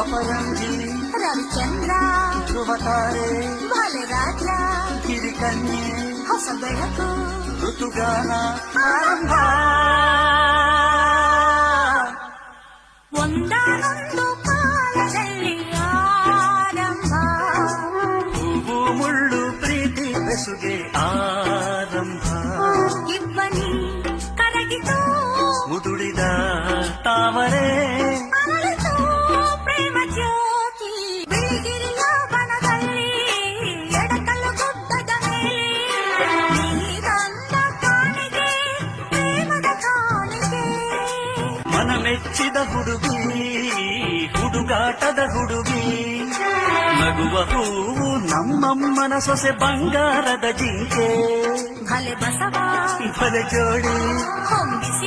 ಅಪರಂಜಿ ರವಿಚಂದ್ರ ಧ್ರುವತಾರೆ ಭಲೆ ರಾಜ ಕಿರಿಕನ್ಯೆ ಹೊಸ ಬೆಳಕು ಋತುಗಾನ ಆರಂಭ ಒಂದಾನೊಂದು ಕಾಲದಲ್ಲಿ ಆರಂಭ ಹೂವು ಮುಳ್ಳು ಪ್ರೀತಿ ಬೆಸುಗೆ ಆರಂಭ ಇಬ್ಬನಿ ಕರಗಿತು ಮುದುಡಿದ ಮೆಚ್ಚಿದ ಹುಡುಗಿ ಹುಡುಗಾಟದ ಹುಡುಗಿ ನಗುವ ಹೂವು ನಮ್ಮಮ್ಮನ ಸೊಸೆ ಬಂಗಾರದ ಜಿಂಕೆ ಭಲೆ ಬಸವ ಬಲೆ ಜೋಡಿ ಹೊಂಬಿಸಿಲು ಸಂಗೀತ ಹಾರ